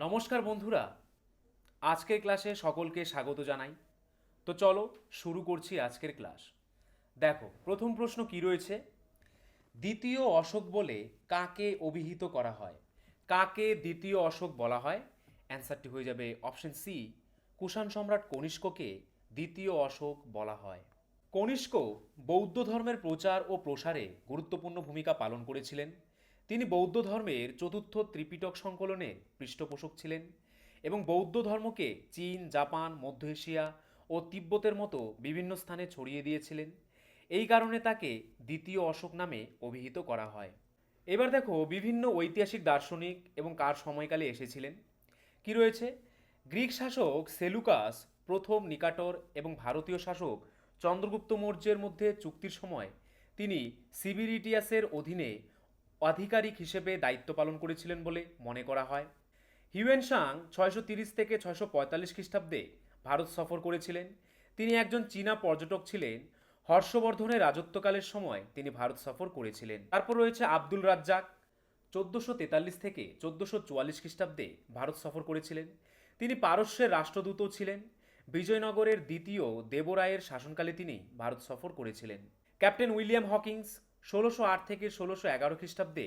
নমস্কার বন্ধুরা। আজকের ক্লাসে সকলকে স্বাগত জানাই। তো চলো শুরু করছি আজকের ক্লাস। দেখো, প্রথম প্রশ্ন কি রয়েছে? দ্বিতীয় অশোক বলে কাকে অভিহিত করা হয়? কাকে দ্বিতীয় অশোক বলা হয়? অ্যান্সারটি হয়ে যাবে অপশন সি কুষাণ সম্রাট কনিষ্ককে দ্বিতীয় অশোক বলা হয়। কনিষ্ক বৌদ্ধ ধর্মের প্রচার ও প্রসারে গুরুত্বপূর্ণ ভূমিকা পালন করেছিলেন। তিনি বৌদ্ধ ধর্মের চতুর্থ ত্রিপিটক সংকলনের পৃষ্ঠপোষক ছিলেন এবং বৌদ্ধ ধর্মকে চীন, জাপান, মধ্য এশিয়া ও তিব্বতের মতো বিভিন্ন স্থানে ছড়িয়ে দিয়েছিলেন। এই কারণে তাকে দ্বিতীয় অশোক নামে অভিহিত করা হয়। এবার দেখো বিভিন্ন ঐতিহাসিক, দার্শনিক এবং কার সময়কালে এসেছিলেন। কি রয়েছে? গ্রিক শাসক সেলুকাস প্রথম নিকাটর এবং ভারতীয় শাসক চন্দ্রগুপ্ত মৌর্যের মধ্যে চুক্তির সময় তিনি সিবিরিটিয়াসের অধীনে আধিকারিক হিসেবে দায়িত্ব পালন করেছিলেন বলে মনে করা হয়। হিউয়েন সাং ছয়শো তিরিশ থেকে ছয়শো পঁয়তাল্লিশ খ্রিস্টাব্দে ভারত সফর করেছিলেন। তিনি একজন চীনা পর্যটক ছিলেন। হর্ষবর্ধনের রাজত্বকালের সময় তিনি ভারত সফর করেছিলেন। তারপর রয়েছে আব্দুল রাজ্জাক। চোদ্দোশো তেতাল্লিশ থেকে চোদ্দোশো চুয়াল্লিশ খ্রিস্টাব্দে ভারত সফর করেছিলেন। তিনি পারস্যের রাষ্ট্রদূতও ছিলেন। বিজয়নগরের দ্বিতীয় দেবরায়ের শাসনকালে তিনি ভারত সফর করেছিলেন। ক্যাপ্টেন উইলিয়াম হকিংস ষোলোশো আট থেকে ষোলোশো এগারো খ্রিস্টাব্দে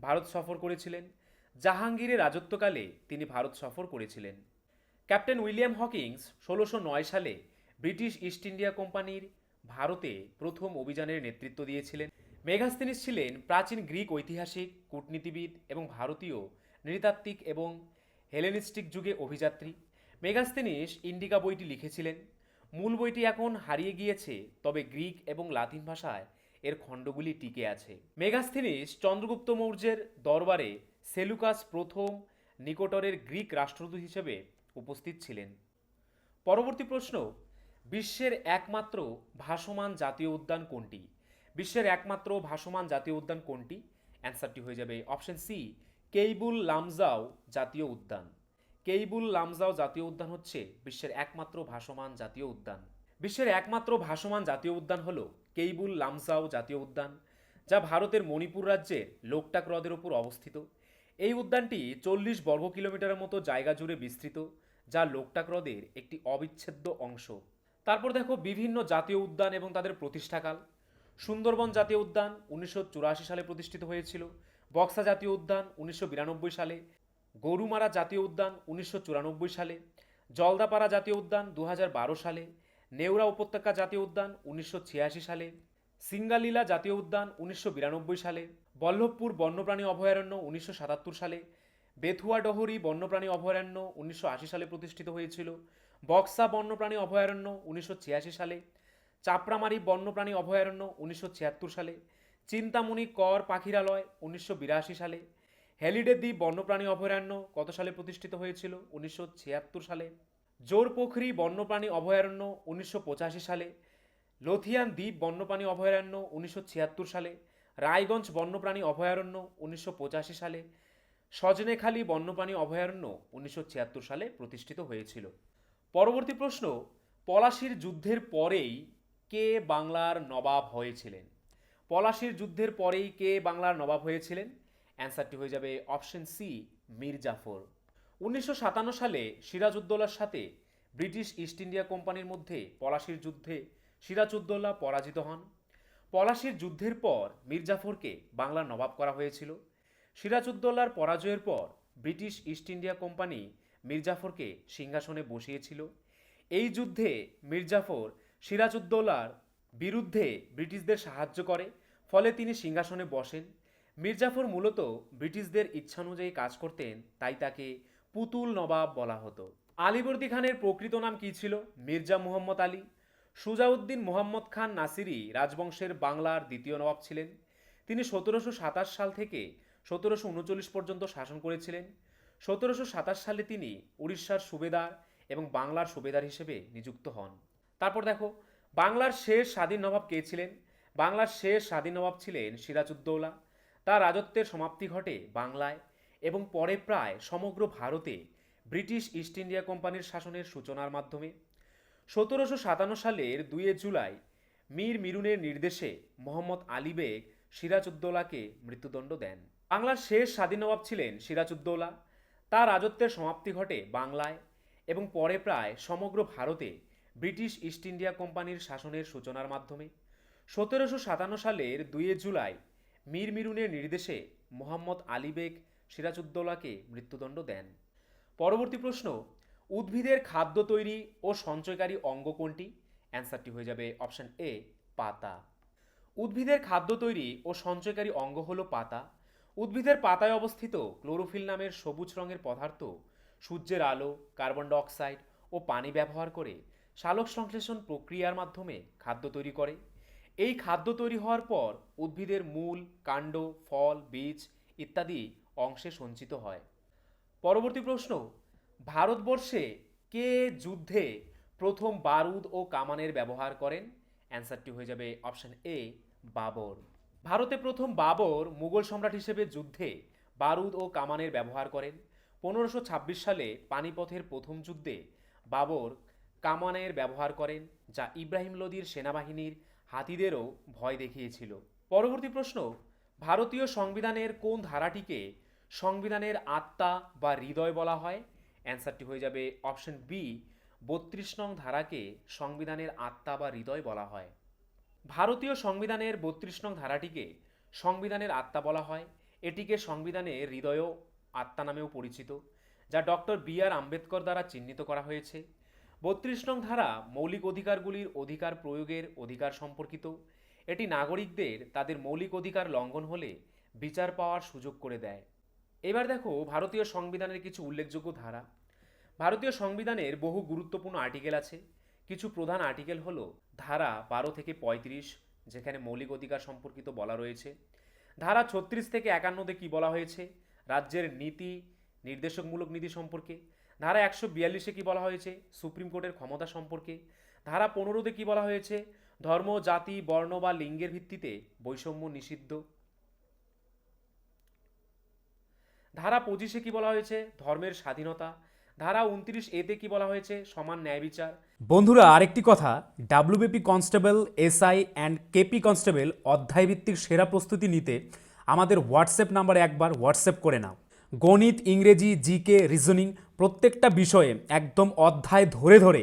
ভারত সফর করেছিলেন। জাহাঙ্গীরের রাজত্বকালে তিনি ভারত সফর করেছিলেন। ক্যাপ্টেন উইলিয়াম হকিংস ষোলোশো নয় সালে ব্রিটিশ ইস্ট ইন্ডিয়া কোম্পানির ভারতে প্রথম অভিযানের নেতৃত্ব দিয়েছিলেন। মেঘাস্তিনিস ছিলেন প্রাচীন গ্রিক ঐতিহাসিক, কূটনীতিবিদ এবং ভারতীয়, নৃতাত্ত্বিক এবং হেলেনিস্টিক যুগে অভিযাত্রী। মেগাস্তিনিস ইন্ডিকা বইটি লিখেছিলেন। মূল বইটি এখন হারিয়ে গিয়েছে, তবে গ্রিক এবং লাতিন ভাষায় এর খণ্ডগুলি টিকে আছে। মেগাস্থিনিস চন্দ্রগুপ্ত মৌর্যের দরবারে সেলুকাস প্রথম নিকটরের গ্রিক রাষ্ট্রদূত হিসেবে উপস্থিত ছিলেন। পরবর্তী প্রশ্ন, বিশ্বের একমাত্র ভাসমান জাতীয় উদ্যান কোনটি? বিশ্বের একমাত্র ভাসমান জাতীয় উদ্যান কোনটি? অ্যান্সারটি হয়ে যাবে অপশন সি, কেইবুল লামজাও জাতীয় উদ্যান। কেইবুল লামজাও জাতীয় উদ্যান হচ্ছে বিশ্বের একমাত্র ভাসমান জাতীয় উদ্যান। বিশ্বের একমাত্র ভাসমান জাতীয় উদ্যান হল কেইবুল লামসাও জাতীয় উদ্যান, যা ভারতের মণিপুর রাজ্যের লোকটাক হ্রদের ওপর অবস্থিত। এই উদ্যানটি চল্লিশ বর্গ কিলোমিটারের মতো জায়গা জুড়ে বিস্তৃত, যা লোকটাক হ্রদের একটি অবিচ্ছেদ্য অংশ। তারপর দেখো বিভিন্ন জাতীয় উদ্যান এবং তাদের প্রতিষ্ঠাকাল। সুন্দরবন জাতীয় উদ্যান উনিশশো চুরাশি সালে প্রতিষ্ঠিত হয়েছিল, বক্সা জাতীয় উদ্যান উনিশশো বিরানব্বই সালে, গরুমারা জাতীয় উদ্যান উনিশশো চুরানব্বই সালে, জলদাপাড়া জাতীয় উদ্যান দু হাজার বারো সালে নেওরা উপত্যকা জাতীয় উদ্যান উনিশশো ছিয়াশি সালে, সিঙ্গালীলা জাতীয় উদ্যান উনিশশো বিরানব্বই সালে, বল্লভপুর বন্যপ্রাণী অভয়ারণ্য উনিশশো সাতাত্তর সালে, বেথুয়া ডহরি বন্যপ্রাণী অভয়ারণ্য উনিশশো আশি সালে প্রতিষ্ঠিত হয়েছিল, বক্সা বন্যপ্রাণী অভয়ারণ্য উনিশশো ছিয়াশি সালে, চাপড়ামারি বন্যপ্রাণী অভয়ারণ্য উনিশশো ছিয়াত্তর সালে, চিন্তামণি কর পাখিরালয় উনিশশো বিরাশি সালে হ্যালিডে দ্বীপ বন্যপ্রাণী অভয়ারণ্য কত সালে প্রতিষ্ঠিত হয়েছিল উনিশশো ছিয়াত্তর সালে জোরপোখরি বন্যপ্রাণী অভয়ারণ্য উনিশশো পঁচাশি সালে, লোথিয়ান দ্বীপ বন্যপ্রাণী অভয়ারণ্য উনিশশো ছিয়াত্তর সালে, রায়গঞ্জ বন্যপ্রাণী অভয়ারণ্য উনিশশো পঁচাশি সালে, সজনেখালি বন্যপ্রাণী অভয়ারণ্য উনিশশো ছিয়াত্তর সালে প্রতিষ্ঠিত হয়েছিল। পরবর্তী প্রশ্ন, পলাশির যুদ্ধের পরেই কে বাংলার নবাব হয়েছিলেন? পলাশির যুদ্ধের পরেই কে বাংলার নবাব হয়েছিলেন? অ্যান্সারটি হয়ে যাবে অপশন সি মীর জাফর উনিশশো সাতান্ন সালে সিরাজউদ্দৌলার সাথে ব্রিটিশ ইস্ট ইন্ডিয়া কোম্পানির মধ্যে পলাশির যুদ্ধে সিরাজউদ্দৌলা পরাজিত হন। পলাশির যুদ্ধের পর মীর জাফরকে বাংলার নবাব করা হয়েছিল। সিরাজউদ্দৌলার পরাজয়ের পর British East India Company Mir জাফরকে সিংহাসনে বসিয়েছিল। এই যুদ্ধে মীর জাফর সিরাজউদ্দৌলার বিরুদ্ধে ব্রিটিশদের সাহায্য করে, ফলে তিনি সিংহাসনে বসেন। মির্জাফর মূলত ব্রিটিশদের ইচ্ছানুযায়ী কাজ করতেন, তাই তাকে পুতুল নবাব বলা হতো। আলিবর্দী খানের প্রকৃত নাম কী ছিল? মির্জা মুহম্মদ আলী। সুজাউদ্দিন মোহাম্মদ খান নাসিরি রাজবংশের বাংলার দ্বিতীয় নবাব ছিলেন। তিনি সতেরোশো সাতাশ সাল থেকে সতেরোশো উনচল্লিশ পর্যন্ত শাসন করেছিলেন। সতেরোশো সাতাশ সালে তিনি উড়িষ্যার সুবেদার এবং বাংলার সুবেদার হিসেবে নিযুক্ত হন। তারপর দেখো, বাংলার শেষ স্বাধীন নবাব কে ছিলেন? বাংলার শেষ স্বাধীন নবাব ছিলেন সিরাজউদ্দৌলা। তার রাজত্বের সমাপ্তি ঘটে বাংলায়। এবং পরে প্রায় সমগ্র ভারতে ব্রিটিশ ইস্ট ইন্ডিয়া কোম্পানির শাসনের সূচনার মাধ্যমে। সতেরোশো সাতান্ন সালের দুয়ে জুলাই মীর মিরুনের নির্দেশে মোহাম্মদ আলী বেগ সিরাজউদ্দৌলাকে মৃত্যুদণ্ড দেন। বাংলার শেষ স্বাধীন নবাব ছিলেন সিরাজউদ্দৌলা। তার রাজত্বের সমাপ্তি ঘটে বাংলায় এবং পরে প্রায় সমগ্র ভারতে ব্রিটিশ ইস্ট ইন্ডিয়া কোম্পানির শাসনের সূচনার মাধ্যমে। সতেরোশো সাতান্ন সালের দুইয়ে জুলাই মীর মিরুনের নির্দেশে মোহাম্মদ আলী বেগ সিরাজউদ্দৌলাকে মৃত্যুদণ্ড দেন। পরবর্তী প্রশ্ন, উদ্ভিদের খাদ্য তৈরি ও সঞ্চয়কারী অঙ্গ কোনটি? অ্যান্সারটি হয়ে যাবে অপশন এ, পাতা। উদ্ভিদের খাদ্য তৈরি ও সঞ্চয়কারী অঙ্গ হল পাতা। উদ্ভিদের পাতায় অবস্থিত ক্লোরোফিল নামের সবুজ রঙের পদার্থ সূর্যের আলো, কার্বন ডাইঅক্সাইড ও পানি ব্যবহার করে সালোক সংশ্লেষণ প্রক্রিয়ার মাধ্যমে খাদ্য তৈরি করে। এই খাদ্য তৈরি হওয়ার পর উদ্ভিদের মূল, কাণ্ড, ফল, বীজ ইত্যাদি অংশে সঞ্চিত হয়। পরবর্তী প্রশ্ন, ভারতবর্ষে কে যুদ্ধে প্রথম বারুদ ও কামানের ব্যবহার করেন? অ্যান্সারটি হয়ে যাবে অপশন এ, বাবর। ভারতে প্রথম বাবর মুঘল সম্রাট হিসেবে যুদ্ধে বারুদ ও কামানের ব্যবহার করেন। পনেরোশো সালে পানিপথের প্রথম যুদ্ধে বাবর কামানের ব্যবহার করেন, যা ইব্রাহিম লোদির সেনাবাহিনীর হাতিদেরও ভয় দেখিয়েছিল। পরবর্তী প্রশ্ন ভারতীয় সংবিধানের কোন ধারাটিকে সংবিধানের আত্মা বা হৃদয় বলা হয়? অ্যান্সারটি হয়ে যাবে অপশন বি, বত্রিশ নং ধারাকে সংবিধানের আত্মা বা হৃদয় বলা হয়। ভারতীয় সংবিধানের বত্রিশ নং ধারাটিকে সংবিধানের আত্মা বলা হয়। এটিকে সংবিধানের হৃদয় আত্মা নামেও পরিচিত, যা ডক্টর বি আর আম্বেদকর দ্বারা চিহ্নিত করা হয়েছে। বত্রিশ নং ধারা মৌলিক অধিকারগুলির অধিকার প্রয়োগের অধিকার সম্পর্কিত। এটি নাগরিকদের তাদের মৌলিক অধিকার লঙ্ঘন হলে বিচার পাওয়ার সুযোগ করে দেয়। এবার দেখো ভারতীয় সংবিধানের কিছু উল্লেখযোগ্য ধারা। ভারতীয় সংবিধানের বহু গুরুত্বপূর্ণ আর্টিকেল আছে। কিছু প্রধান আর্টিকেল হল ধারা বারো থেকে পঁয়ত্রিশ, যেখানে মৌলিক অধিকার সম্পর্কিত বলা রয়েছে। ধারা ছত্রিশ থেকে একান্নতে কি বলা হয়েছে? রাজ্যের নীতি, নির্দেশকমূলক নীতি সম্পর্কে। ধারা একশো বিয়াল্লিশে কী বলা হয়েছে? সুপ্রিম কোর্টের ক্ষমতা সম্পর্কে। ধারা পনেরোতে কী বলা হয়েছে? ধর্ম, জাতি, বর্ণ বা লিঙ্গের ভিত্তিতে বৈষম্য নিষিদ্ধ। ধারা পঁচিশে কি বলা হয়েছে? ধর্মের স্বাধীনতা। ধারা উনত্রিশ এতে কি বলা হয়েছে? সমান ন্যায় বিচার বন্ধুরা, আরেকটি কথা, WBP constable, SI and KP constable অধ্যায়ভিত্তিক সেরা প্রস্তুতি নিতে আমাদের হোয়াটসঅ্যাপ নাম্বারে একবার হোয়াটসঅ্যাপ করে নাও। গণিত, ইংরেজি, জিকে, রিজনিং প্রত্যেকটা বিষয়ে একদম অধ্যায় ধরে ধরে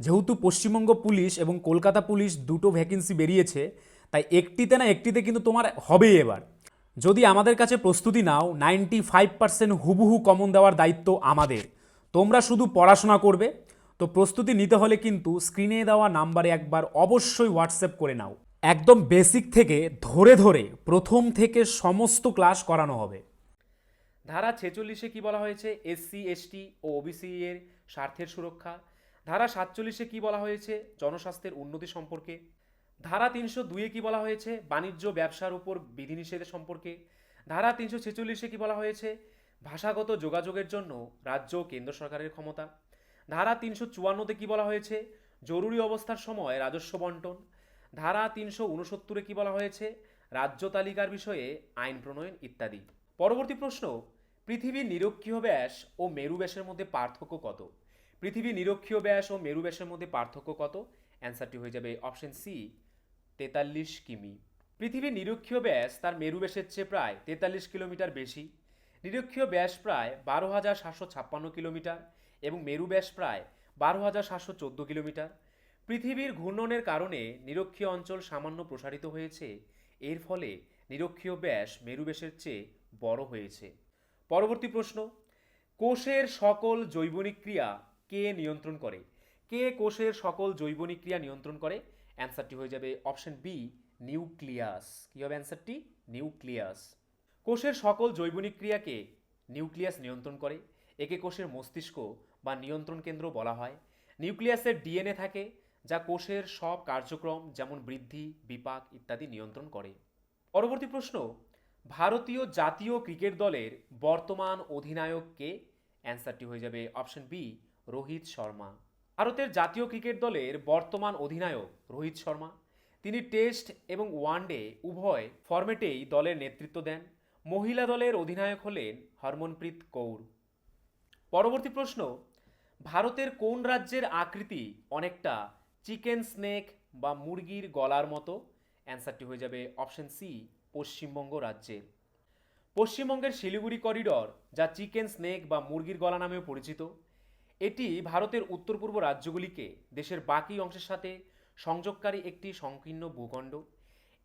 যেহেতু পশ্চিমবঙ্গ পুলিশ এবং কলকাতা পুলিশ দুটো ভ্যাকেন্সি বেরিয়েছে, তাই একটিতে না একটিতে কিন্তু তোমার হবেই এবার। যদি আমাদের কাছে প্রস্তুতি নাও নাইনটি ফাইভ পার্সেন্ট হুবহু কমন দেওয়ার দায়িত্ব আমাদের। তোমরা শুধু পড়াশোনা করবে, তো প্রস্তুতি নিতে হলে কিন্তু স্ক্রিনে দেওয়া নাম্বারে একবার অবশ্যই হোয়াটসঅ্যাপ করে নাও। একদম বেসিক থেকে ধরে ধরে প্রথম থেকে সমস্ত ক্লাস করানো হবে। ধারা ছেচল্লিশে কি বলা হয়েছে? এসসি এসটি ও ওবিসি এর স্বার্থের সুরক্ষা। ধারা সাতচল্লিশে কি বলা হয়েছে? জনস্বাস্থ্যের উন্নতি সম্পর্কে। ধারা তিনশো দুইয়ে কি বলা হয়েছে? বাণিজ্য, ব্যবসার উপর বিধিনিষেধ সম্পর্কে। ধারা তিনশো ছেচল্লিশে কি বলা হয়েছে? ভাষাগত যোগাযোগের জন্য রাজ্য ও কেন্দ্র সরকারের ক্ষমতা। ধারা তিনশো চুয়ান্নতে কি বলা হয়েছে? জরুরি অবস্থার সময় রাজস্ব বন্টন। ধারা তিনশো উনসত্তরে কি বলা হয়েছে? রাজ্য তালিকার বিষয়ে আইন প্রণয়ন ইত্যাদি। পরবর্তী প্রশ্ন, পৃথিবীর নিরক্ষীয় ব্যাস ও মেরু ব্যাসের মধ্যে পার্থক্য কত? পৃথিবীর নিরক্ষীয় ব্যাস ও মেরু ব্যাসের মধ্যে পার্থক্য কত? অ্যান্সারটি হয়ে যাবে অপশন সি তেতাল্লিশ কিমি। পৃথিবীর নিরক্ষীয় ব্যাস তার মেরু ব্যাসের চেয়ে প্রায় তেতাল্লিশ কিলোমিটার বেশি। নিরক্ষীয় ব্যাস প্রায় বারো হাজার সাতশো ছাপ্পান্ন কিলোমিটার এবং মেরু ব্যাস প্রায় বারো হাজার সাতশো চোদ্দ কিলোমিটার। পৃথিবীর ঘূর্ণনের কারণে নিরক্ষীয় অঞ্চল সামান্য প্রসারিত হয়েছে। এর ফলে নিরক্ষীয় ব্যাস মেরু ব্যাসের চেয়ে বড় হয়েছে। পরবর্তী প্রশ্ন, কোষের সকল জৈবনিক ক্রিয়া কে নিয়ন্ত্রণ করে? কে কোষের সকল জৈবনিক ক্রিয়া নিয়ন্ত্রণ করে? অ্যান্সারটি হয়ে যাবে অপশন বি নিউক্লিয়াস কী হবে অ্যান্সারটি নিউক্লিয়াস কোষের সকল জৈবনিক ক্রিয়াকে নিউক্লিয়াস নিয়ন্ত্রণ করে? একে কোষের মস্তিষ্ক বা নিয়ন্ত্রণ কেন্দ্র বলা হয়। নিউক্লিয়াসের ডিএনএ থাকে, যা কোষের সব কার্যক্রম যেমন বৃদ্ধি, বিপাক ইত্যাদি নিয়ন্ত্রণ করে। পরবর্তী প্রশ্ন, ভারতীয় জাতীয় ক্রিকেট দলের বর্তমান অধিনায়ক কে? অ্যান্সারটি হয়ে যাবে অপশন বি রোহিত শর্মা। ভারতের জাতীয় ক্রিকেট দলের বর্তমান অধিনায়ক রোহিত শর্মা। তিনি টেস্ট এবং ওয়ানডে উভয় ফরম্যাটেই দলের নেতৃত্ব দেন। মহিলা দলের অধিনায়ক হলেন হরমনপ্রীত কৌর। পরবর্তী প্রশ্ন, ভারতের কোন রাজ্যের আকৃতি অনেকটা চিকেন স্নেক বা মুরগির গলার মতো? অ্যান্সারটি হয়ে যাবে অপশন সি, পশ্চিমবঙ্গ রাজ্যের পশ্চিমবঙ্গের শিলিগুড়ি করিডর, যা চিকেন স্নেক বা মুরগির গলা নামেও পরিচিত। এটি ভারতের উত্তর পূর্ব রাজ্যগুলিকে দেশের বাকি অংশের সাথে সংযোগকারী একটি সংকীর্ণ ভূখণ্ড।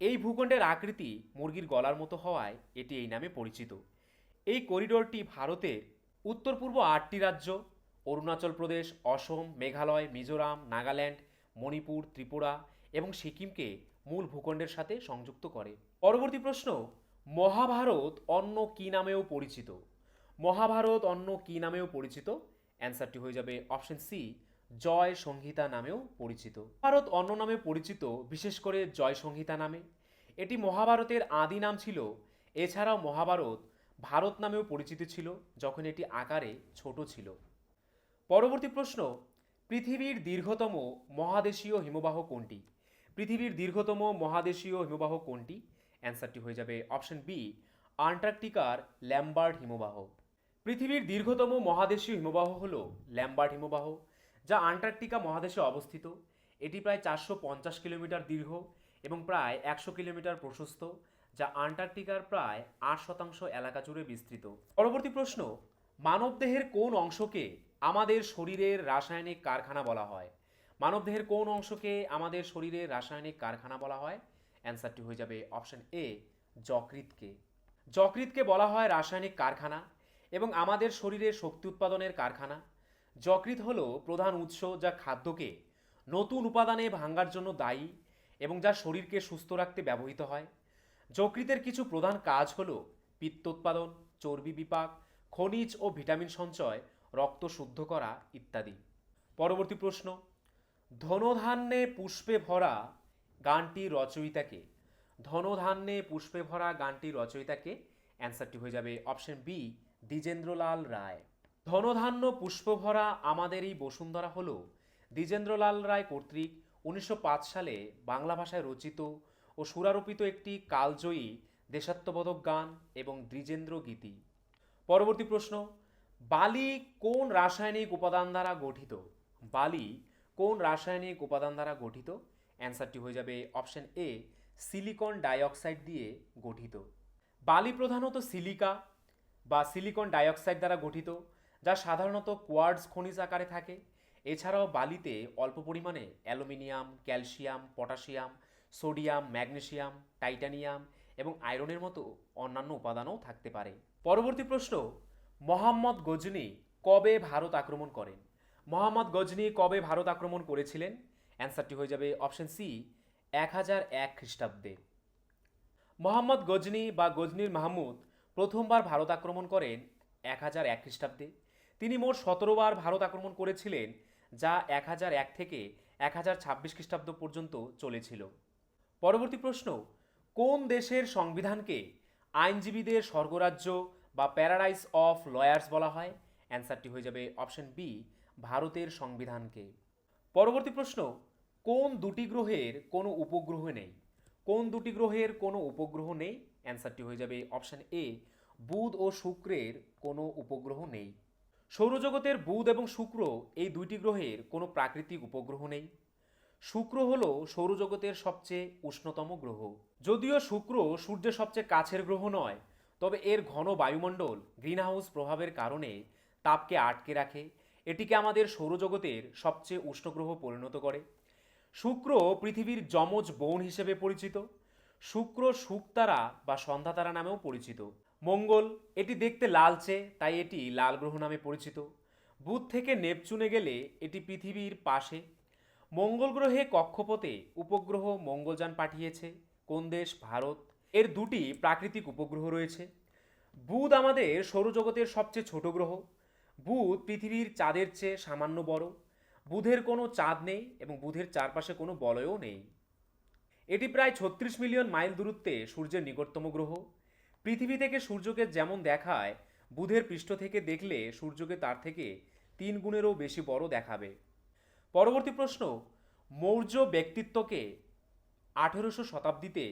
এই ভূখণ্ডের আকৃতি মুরগির গলার মতো হওয়ায় এটি এই নামে পরিচিত। এই করিডোরটি ভারতের উত্তর পূর্ব আটটি রাজ্য, অরুণাচল প্রদেশ, অসম, মেঘালয়, মিজোরাম, নাগাল্যান্ড, মণিপুর, ত্রিপুরা এবং সিকিমকে মূল ভূখণ্ডের সাথে সংযুক্ত করে। পরবর্তী প্রশ্ন, মহাভারত অন্য কী নামেও পরিচিত? মহাভারত অন্য কী নামেও পরিচিত? অ্যান্সারটি হয়ে যাবে অপশন সি, জয় সংহিতা নামেও পরিচিত। ভারত অন্য নামে পরিচিত, বিশেষ করে জয় সংহিতা নামে। এটি মহাভারতের আদি নাম ছিল, এছাড়াও মহাভারত ভারত নামেও পরিচিত ছিল, যখন এটি আকারে ছোট ছিল। পরবর্তী প্রশ্ন, পৃথিবীর দীর্ঘতম মহাদেশীয় হিমবাহ কোনটি? পৃথিবীর দীর্ঘতম মহাদেশীয় হিমবাহ কোনটি? অ্যান্সারটি হয়ে যাবে অপশন বি, আন্টার্কটিকার ল্যাম্বার্ড হিমবাহ। পৃথিবীর দীর্ঘতম মহাদেশীয় হিমবাহ হল ল্যাম্বার্ট হিমবাহ, যা আন্টার্কটিকা মহাদেশে অবস্থিত। এটি প্রায় চারশো পঞ্চাশ কিলোমিটার দীর্ঘ এবং প্রায় একশো কিলোমিটার প্রশস্ত, যা আন্টার্কটিকার প্রায় আট শতাংশ এলাকা জুড়ে বিস্তৃত। পরবর্তী প্রশ্ন, মানবদেহের কোন অংশকে আমাদের শরীরের রাসায়নিক কারখানা বলা হয়? মানবদেহের কোন অংশকে আমাদের শরীরের রাসায়নিক কারখানা বলা হয়? অ্যান্সারটি হয়ে যাবে অপশন এ যকৃতকে যকৃতকে বলা হয় রাসায়নিক কারখানা। এবং আমাদের শরীরের শক্তি উৎপাদনের কারখানা। যকৃৎ হল প্রধান উৎস যা খাদ্যকে নতুন উপাদানে ভাঙ্গার জন্য দায়ী এবং যা শরীরকে সুস্থ রাখতে ব্যবহৃত হয়। যকৃতের কিছু প্রধান কাজ হল পিত্ত উৎপাদন চর্বি বিপাক, খনিজ ও ভিটামিন সঞ্চয়, রক্ত শুদ্ধ করা ইত্যাদি। পরবর্তী প্রশ্ন, ধনধান্যে পুষ্পে ভরা গানটির রচয়িতাকে? ধনধান্যে পুষ্পে ভরা গানটির রচয়িতাকে? অ্যান্সারটি হয়ে যাবে অপশন বি দ্বিজেন্দ্রলাল রায়। ধনধান্য পুষ্পভরা আমাদের এই বসুন্ধরা হল। দ্বিজেন্দ্রলাল রায় কর্তৃক উনিশশো পাঁচ সালে বাংলা ভাষায় রচিত ও সুরারোপিত একটি কালজয়ী দেশাত্মবোধক গান এবং দ্বিজেন্দ্র গীতি। পরবর্তী প্রশ্ন, বালি কোন রাসায়নিক উপাদান দ্বারা গঠিত? বালি কোন রাসায়নিক উপাদান দ্বারা গঠিত? অ্যান্সারটি হয়ে যাবে অপশন এ, সিলিকন ডাইঅক্সাইড দিয়ে গঠিত। বালি প্রধানত সিলিকা বা সিলিকন ডাইঅক্সাইড দ্বারা গঠিত, যা সাধারণত কোয়ার্ডস খনিজ আকারে থাকে। এছাড়াও বালিতে অল্প পরিমাণে aluminium, calcium, potassium, sodium, magnesium, titanium এবং আয়রনের মতো অন্যান্য উপাদানও থাকতে পারে। পরবর্তী প্রশ্ন, মোহাম্মদ গজনি কবে ভারত আক্রমণ করেন? মোহাম্মদ গজনি কবে ভারত আক্রমণ করেছিলেন? অ্যান্সারটি হয়ে যাবে অপশন সি, এক হাজার এক খ্রিস্টাব্দে। মোহাম্মদ গজনি বা গজনির মাহমুদ প্রথমবার ভারত আক্রমণ করেন এক হাজার এক খ্রিস্টাব্দে। তিনি মোট সতেরোবার ভারত আক্রমণ করেছিলেন, যা এক হাজার এক থেকে এক হাজার ছাব্বিশ খ্রিস্টাব্দ পর্যন্ত চলেছিল। পরবর্তী প্রশ্ন, কোন দেশের সংবিধানকে আইনজীবীদের স্বর্গরাজ্য বা প্যারাডাইস অফ লয়ার্স বলা হয়? অ্যান্সারটি হয়ে যাবে অপশন বি, ভারতের সংবিধানকে। পরবর্তী প্রশ্ন, কোন দুটি গ্রহের কোনো উপগ্রহ নেই? কোন দুটি গ্রহের কোনো উপগ্রহ নেই? অ্যান্সারটি হয়ে যাবে অপশান এ, বুধ ও শুক্রের কোনো উপগ্রহ নেই। সৌরজগতের বুধ এবং শুক্র এই দুইটি গ্রহের কোনো প্রাকৃতিক উপগ্রহ নেই। শুক্র হল সৌরজগতের সবচেয়ে উষ্ণতম গ্রহ। যদিও শুক্র সূর্যের সবচেয়ে কাছের গ্রহ নয়, তবে এর ঘন বায়ুমণ্ডল গ্রিনহাউস প্রভাবের কারণে তাপকে আটকে রাখে। এটিকে আমাদের সৌরজগতের সবচেয়ে উষ্ণ গ্রহ পরিণত করে। শুক্র পৃথিবীর যমজ বোন হিসেবে পরিচিত। শুক্র শুকতারা বা সন্ধ্যাতারা নামেও পরিচিত। মঙ্গল, এটি দেখতে লালচে, তাই এটি লাল গ্রহ নামে পরিচিত। বুধ থেকে নেপচুনে গেলে এটি পৃথিবীর পাশে। মঙ্গল গ্রহে কক্ষপথে উপগ্রহ মঙ্গলযান পাঠিয়েছে, কোন দেশ? ভারত। এর দুটি প্রাকৃতিক উপগ্রহ রয়েছে। বুধ আমাদের সৌরজগতের সবচেয়ে ছোট গ্রহ। বুধ পৃথিবীর চাঁদের চেয়ে সামান্য বড়। বুধের কোনো চাঁদ নেই এবং বুধের চারপাশে কোনো বলয়ও নেই। এটি প্রায় ছত্রিশ মিলিয়ন মাইল দূরত্বে সূর্যের নিকটতম গ্রহ। পৃথিবী থেকে সূর্যকে যেমন দেখায়, বুধের পৃষ্ঠ থেকে দেখলে সূর্যকে তার থেকে তিন গুণেরও বেশি বড় দেখাবে। পরবর্তী প্রশ্ন, মৌর্য ব্যক্তিত্বকে আঠেরোশো শতাব্দীতে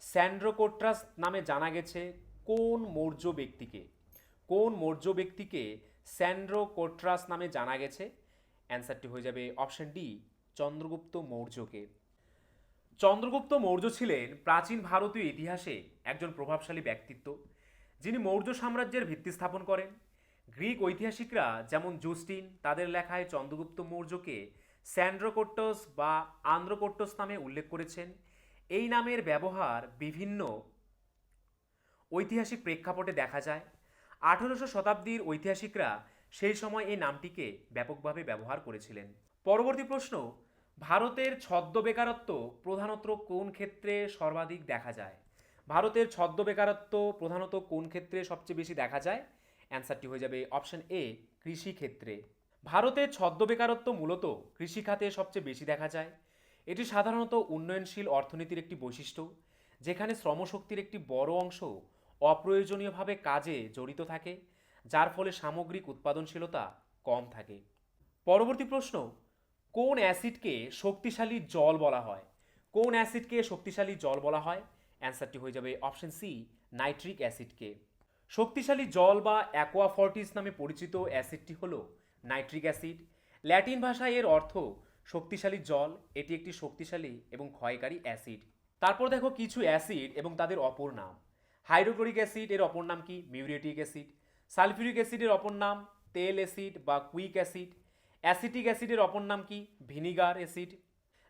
স্যান্ড্রোকোট্রাস নামে জানা গেছে। কোন মৌর্য ব্যক্তিকে? কোন মৌর্য ব্যক্তিকে স্যান্ড্রোকোট্রাস নামে জানা গেছে? অ্যান্সারটি হয়ে যাবে অপশন ডি, চন্দ্রগুপ্ত মৌর্যকে। চন্দ্রগুপ্ত মৌর্য ছিলেন প্রাচীন ভারতীয় ইতিহাসে একজন প্রভাবশালী ব্যক্তিত্ব, যিনি মৌর্য সাম্রাজ্যের ভিত্তি স্থাপন করেন। গ্রিক ঐতিহাসিকরা যেমন জুস্টিন, তাদের লেখায় চন্দ্রগুপ্ত মৌর্যকে স্যান্ড্রোকোট্টস বা আন্দ্রকোট্টস নামে উল্লেখ করেছেন। এই নামের ব্যবহার বিভিন্ন ঐতিহাসিক প্রেক্ষাপটে দেখা যায়। আঠেরোশো শতাব্দীর ঐতিহাসিকরা সেই সময় এই নামটিকে ব্যাপকভাবে ব্যবহার করেছিলেন। পরবর্তী প্রশ্ন ভারতের ছদ্ম বেকারত্ব প্রধানত কোন ক্ষেত্রে সর্বাধিক দেখা যায়? ভারতের ছদ্ম বেকারত্ব প্রধানত কোন ক্ষেত্রে সবচেয়ে বেশি দেখা যায়? অ্যান্সারটি হয়ে যাবে অপশন এ কৃষি ক্ষেত্রে। ভারতের ছদ্ম বেকারত্ব মূলত কৃষিখাতে সবচেয়ে বেশি দেখা যায়। এটি সাধারণত উন্নয়নশীল অর্থনীতির একটি বৈশিষ্ট্য, যেখানে শ্রমশক্তির একটি বড় অংশ অপ্রয়োজনীয়ভাবে কাজে জড়িত থাকে, যার ফলে সামগ্রিক উৎপাদনশীলতা কম থাকে। পরবর্তী প্রশ্ন কোন অ্যাসিডকে শক্তিশালী জল বলা হয়? কোন অ্যাসিডকে শক্তিশালী জল বলা হয়? অ্যান্সারটি হয়ে যাবে অপশন সি, নাইট্রিক অ্যাসিডকে। শক্তিশালী জল বা অ্যাকোয়াফর্টিস নামে পরিচিত অ্যাসিডটি হল নাইট্রিক অ্যাসিড। ল্যাটিন ভাষায় এর অর্থ শক্তিশালী জল। এটি একটি শক্তিশালী এবং ক্ষয়কারী অ্যাসিড। তারপর দেখো কিছু অ্যাসিড এবং তাদের অপর নাম। হাইড্রোক্লোরিক অ্যাসিড এর অপর নাম কি? Muriatic acid. সালফিউরিক অ্যাসিডের অপর নাম তেল অ্যাসিড বা কুইক অ্যাসিড। অ্যাসিটিক অ্যাসিডের অপর নাম কি? Vinegar acid.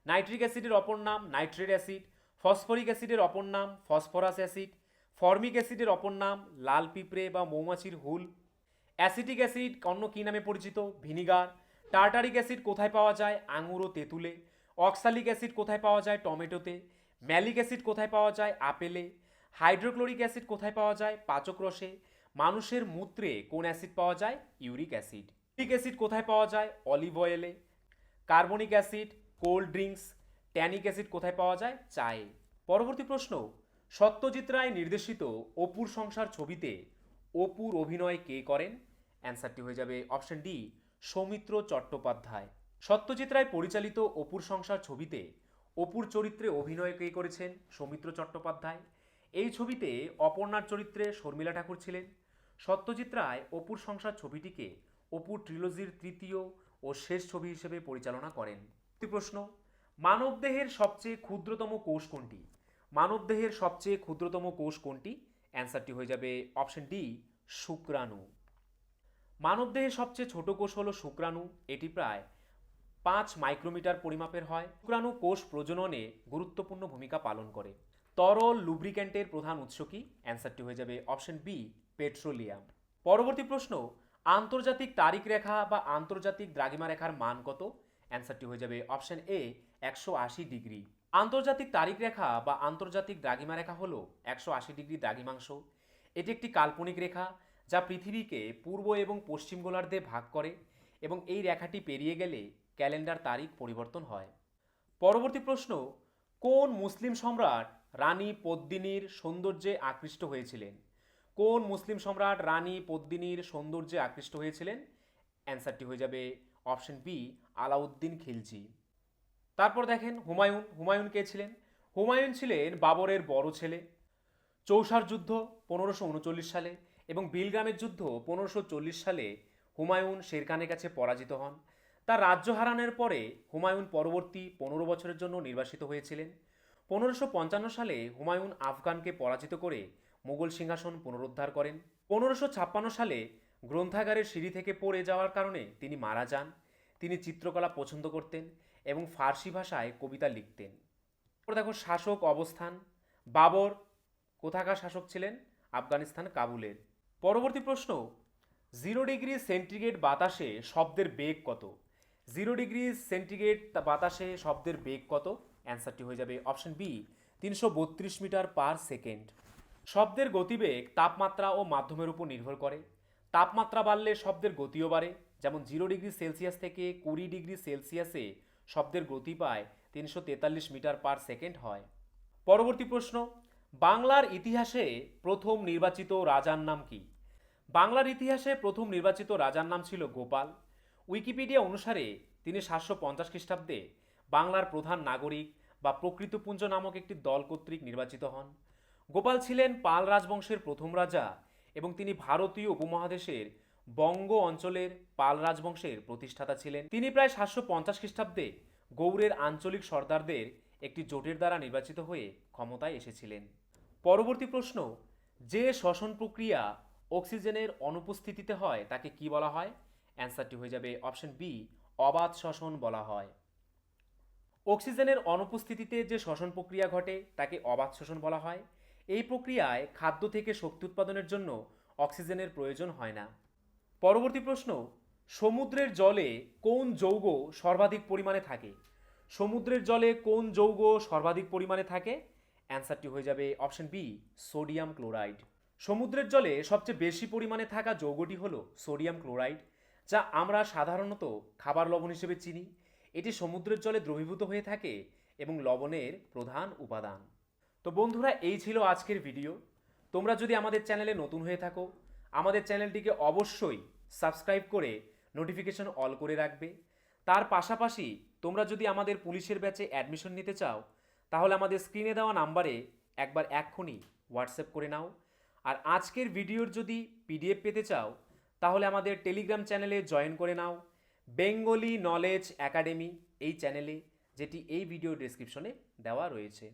নাইট্রিক অ্যাসিডের অপর নাম নাইট্রেট অ্যাসিড। ফসফরিক অ্যাসিডের অপর নাম ফসফরাস অ্যাসিড। ফর্মিক অ্যাসিডের অপর নাম লাল পিঁপড়ে বা মৌমাছির হুল। অ্যাসিটিক অ্যাসিড অন্য কী নামে পরিচিত? ভিনিগার। টার্টারিক অ্যাসিড কোথায় পাওয়া যায়? আঙুর ও তেঁতুলে। অক্সালিক অ্যাসিড কোথায় পাওয়া যায়? টমেটোতে। ম্যালিক অ্যাসিড কোথায় পাওয়া যায়? আপেলে। হাইড্রোক্লোরিক অ্যাসিড কোথায় পাওয়া যায়? পাচক রসে। মানুষের মূত্রে কোন অ্যাসিড পাওয়া যায়? Uric acid. ইউরিক অ্যাসিড কোথায় পাওয়া যায়? Olive অয়েলে carbonic acid cold drinks tannic acid কোথায় পাওয়া যায়? চায়ে পরবর্তী প্রশ্ন। সত্যজিৎ রায় নির্দেশিত অপুর সংসার ছবিতে অপুর অভিনয় কে করেন? অ্যান্সারটি হয়ে যাবে অপশন ডি সৌমিত্র চট্টোপাধ্যায়। সত্যজিৎ রায় পরিচালিত অপুর সংসার ছবিতে অপুর চরিত্রে অভিনয় কে করেছেন? সৌমিত্র চট্টোপাধ্যায়। এই ছবিতে অপর্ণার চরিত্রে শর্মিলা ঠাকুর ছিলেন। সত্যজিৎ রায় অপুর সংসার ছবিটিকে অপুর ট্রিলজির তৃতীয় ও শেষ ছবি হিসেবে পরিচালনা করেন। প্রশ্ন মানবদেহের সবচেয়ে ক্ষুদ্রতম কোষ কোনটি? মানবদেহের সবচেয়ে ক্ষুদ্রতম কোষ কোনটি? অ্যান্সারটি হয়ে যাবে অপশন ডি শুক্রাণু। মানবদেহের সবচেয়ে ছোট কোষ হলো শুক্রাণু। এটি প্রায় পাঁচ মাইক্রোমিটার পরিমাপের হয়। শুক্রাণু কোষ প্রজননে গুরুত্বপূর্ণ ভূমিকা পালন করে। তরল লুব্রিক্যান্টের প্রধান উৎস কি? অ্যান্সারটি হয়ে যাবে অপশন বি পেট্রোলিয়াম পরবর্তী প্রশ্ন আন্তর্জাতিক তারিখ রেখা বা আন্তর্জাতিক দ্রাঘিমা রেখার মান কত? অ্যান্সারটি হয়ে যাবে অপশন এ একশো আশি ডিগ্রি। আন্তর্জাতিক তারিখ রেখা বা আন্তর্জাতিক দ্রাঘিমা রেখা হলো একশো আশি ডিগ্রি দ্রাঘিমাংশ। এটি একটি কাল্পনিক রেখা যা পৃথিবীকে পূর্ব এবং পশ্চিম গোলার্ধে ভাগ করে এবং এই রেখাটি পেরিয়ে গেলে ক্যালেন্ডার তারিখ পরিবর্তন হয়। পরবর্তী প্রশ্ন, কোন মুসলিম সম্রাট রানী পদ্মিনীর সৌন্দর্যে আকৃষ্ট হয়েছিলেন? কোন মুসলিম সম্রাট রানী পদ্মিনীর সৌন্দর্যে আকৃষ্ট হয়েছিলেন? অ্যান্সারটি হয়ে যাবে অপশন বি, আলাউদ্দিন খিলজি। তারপর দেখেন হুমায়ুন হুমায়ুন কে ছিলেন? হুমায়ুন ছিলেন বাবরের বড় ছেলে। চৌসার যুদ্ধ পনেরোশো উনচল্লিশ সালে এবং বিলগ্রামের যুদ্ধ পনেরোশো চল্লিশ সালে হুমায়ুন শেরখানের কাছে পরাজিত হন। তার রাজ্য হারানোর পরে হুমায়ুন পরবর্তী পনেরো বছরের জন্য নির্বাসিত হয়েছিলেন। পনেরোশো পঞ্চান্ন সালে হুমায়ুন আফগানকে পরাজিত করে মুঘল সিংহাসন পুনরুদ্ধার করেন। পনেরোশো ছাপ্পান্ন সালে গ্রন্থাগারের সিঁড়ি থেকে পড়ে যাওয়ার কারণে তিনি মারা যান। তিনি চিত্রকলা পছন্দ করতেন এবং ফার্সি ভাষায় কবিতা লিখতেন। দেখো শাসক অবস্থান। বাবর কোথাকার শাসক ছিলেন? আফগানিস্তান কাবুলের। পরবর্তী প্রশ্ন, জিরো ডিগ্রি সেন্টিগ্রেড বাতাসে শব্দের বেগ কত? জিরো ডিগ্রি সেন্টিগ্রেড বাতাসে শব্দের বেগ কত? অ্যান্সারটি হয়ে যাবে অপশন বি, তিনশো বত্রিশ মিটার পার সেকেন্ড। শব্দের গতিবেগ তাপমাত্রা ও মাধ্যমের উপর নির্ভর করে। তাপমাত্রা বাড়লে শব্দের গতিও বাড়ে। যেমন জিরো ডিগ্রি সেলসিয়াস থেকে কুড়ি ডিগ্রি সেলসিয়াসে শব্দের গতি পায় তিনশো তেতাল্লিশ মিটার পার সেকেন্ড হয়। পরবর্তী প্রশ্ন, বাংলার ইতিহাসে প্রথম নির্বাচিত রাজার নাম কি? বাংলার ইতিহাসে প্রথম নির্বাচিত রাজার নাম ছিল গোপাল। উইকিপিডিয়া অনুসারে তিনি সাতশো পঞ্চাশ খ্রিস্টাব্দে বাংলার প্রধান নাগরিক বা প্রকৃতপুঞ্জ নামক একটি দল কর্তৃক নির্বাচিত হন। গোপাল ছিলেন পাল রাজবংশের প্রথম রাজা এবং তিনি ভারতীয় উপমহাদেশের বঙ্গ অঞ্চলের পাল রাজবংশের প্রতিষ্ঠাতা ছিলেন। তিনি প্রায় সাতশো পঞ্চাশ খ্রিস্টাব্দে গৌড়ের আঞ্চলিক সর্দারদের একটি জোটের দ্বারা নির্বাচিত হয়ে ক্ষমতায় এসেছিলেন। পরবর্তী প্রশ্ন, যে শ্বসন প্রক্রিয়া অক্সিজেনের অনুপস্থিতিতে হয় তাকে কি বলা হয়? অ্যান্সারটি হয়ে যাবে অপশন বি, অবাধ শ্বসন বলা হয়। অক্সিজেনের অনুপস্থিতিতে যে শ্বসন প্রক্রিয়া ঘটে তাকে অবাধ শ্বসন বলা হয়। এই প্রক্রিয়ায় খাদ্য থেকে শক্তি উৎপাদনের জন্য অক্সিজেনের প্রয়োজন হয় না। পরবর্তী প্রশ্ন, সমুদ্রের জলে কোন যৌগ সর্বাধিক পরিমাণে থাকে? সমুদ্রের জলে কোন যৌগ সর্বাধিক পরিমাণে থাকে? অ্যান্সারটি হয়ে যাবে অপশন বি, সোডিয়াম ক্লোরাইড। সমুদ্রের জলে সবচেয়ে বেশি পরিমাণে থাকা যৌগটি হলো সোডিয়াম ক্লোরাইড, যা আমরা সাধারণত খাবার লবণ হিসেবে চিনি। এটি সমুদ্রের জলে দ্রবীভূত হয়ে থাকে এবং লবণের প্রধান উপাদান। তো বন্ধুরা, এই ছিল আজকের ভিডিও তোমরা যদি আমাদের চ্যানেলে নতুন হয়ে থাকো, আমাদের চ্যানেলটিকে অবশ্যই সাবস্ক্রাইব করে নোটিফিকেশন অল করে রাখবে। তার পাশাপাশি তোমরা যদি আমাদের পুলিশের ব্যাচে অ্যাডমিশন নিতে চাও, তাহলে আমাদের স্ক্রিনে দেওয়া নাম্বারে একবার এক্ষুনি হোয়াটসঅ্যাপ করে নাও। আর আজকের ভিডিওর যদি পিডিএফ পেতে চাও, তাহলে আমাদের টেলিগ্রাম চ্যানেলে জয়েন করে নাও। বেঙ্গলি নলেজ একাডেমি এই চ্যানেলে যেটি এই ভিডিও ডেসক্রিপশনে দেওয়া রয়েছে।